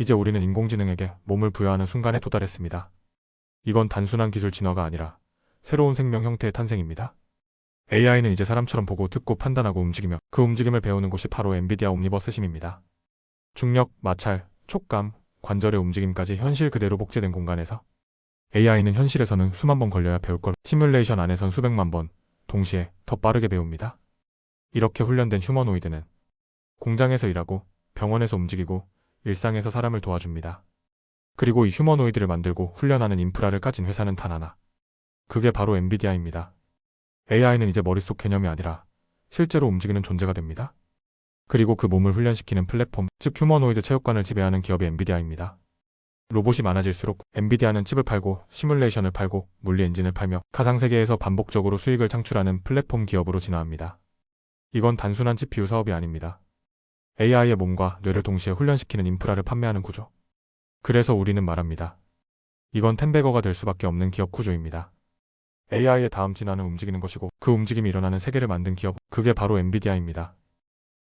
이제 우리는 인공지능에게 몸을 부여하는 순간에 도달했습니다. 이건 단순한 기술 진화가 아니라 새로운 생명 형태의 탄생입니다. AI는 이제 사람처럼 보고 듣고 판단하고 움직이며 그 움직임을 배우는 곳이 바로 엔비디아 옴니버스 심입니다. 중력, 마찰, 촉감, 관절의 움직임까지 현실 그대로 복제된 공간에서 AI는 현실에서는 수만 번 걸려야 배울 걸 시뮬레이션 안에선 수백만 번 동시에 더 빠르게 배웁니다. 이렇게 훈련된 휴머노이드는 공장에서 일하고 병원에서 움직이고 일상에서 사람을 도와줍니다. 그리고 이 휴머노이드를 만들고 훈련하는 인프라를 가진 회사는 단 하나. 그게 바로 엔비디아입니다. AI는 이제 머릿속 개념이 아니라 실제로 움직이는 존재가 됩니다. 그리고 그 몸을 훈련시키는 플랫폼, 즉 휴머노이드 체육관을 지배하는 기업이 엔비디아입니다. 로봇이 많아질수록 엔비디아는 칩을 팔고 시뮬레이션을 팔고 물리 엔진을 팔며 가상 세계에서 반복적으로 수익을 창출하는 플랫폼 기업으로 진화합니다. 이건 단순한 GPU 사업이 아닙니다. AI의 몸과 뇌를 동시에 훈련시키는 인프라를 판매하는 구조. 그래서 우리는 말합니다. 이건 텐베거가 될 수밖에 없는 기업 구조입니다. AI의 다음 진화는 움직이는 것이고 그 움직임이 일어나는 세계를 만든 기업, 그게 바로 엔비디아입니다.